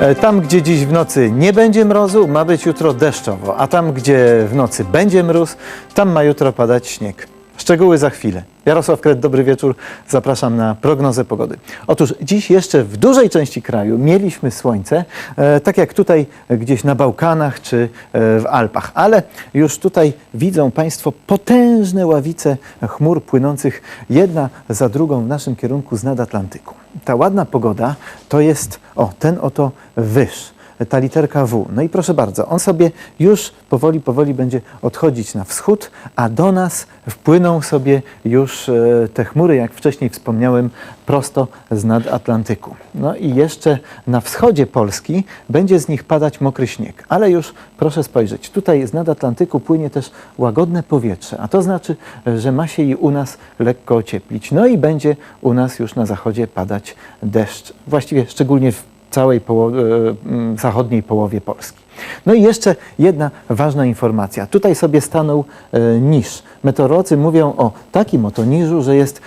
E, Tam, gdzie dziś w nocy nie będzie mrozu, ma być jutro deszczowo, a tam, gdzie w nocy będzie mróz, tam ma jutro padać śnieg. Szczegóły za chwilę. Jarosław Kret, dobry wieczór. Zapraszam na prognozę pogody. Otóż dziś jeszcze w dużej części kraju mieliśmy słońce, e, tak jak tutaj gdzieś na Bałkanach czy e, w Alpach, ale już tutaj widzą Państwo potężne ławice chmur płynących jedna za drugą w naszym kierunku z nad Atlantyku. Ta ładna pogoda to jest, o, ten oto wyż ta literka W. No i proszę bardzo, on sobie już powoli, powoli będzie odchodzić na wschód, a do nas wpłyną sobie już e, te chmury, jak wcześniej wspomniałem, prosto z nad Atlantyku. No i jeszcze na wschodzie Polski będzie z nich padać mokry śnieg. Ale już proszę spojrzeć, tutaj z nad Atlantyku płynie też łagodne powietrze, a to znaczy, że ma się i u nas lekko ocieplić. No i będzie u nas już na zachodzie padać deszcz. Właściwie szczególnie w całej poło- e, zachodniej połowie Polski. No i jeszcze jedna ważna informacja. Tutaj sobie stanął e, niż. Meteorolodzy mówią o takim oto niżu, że jest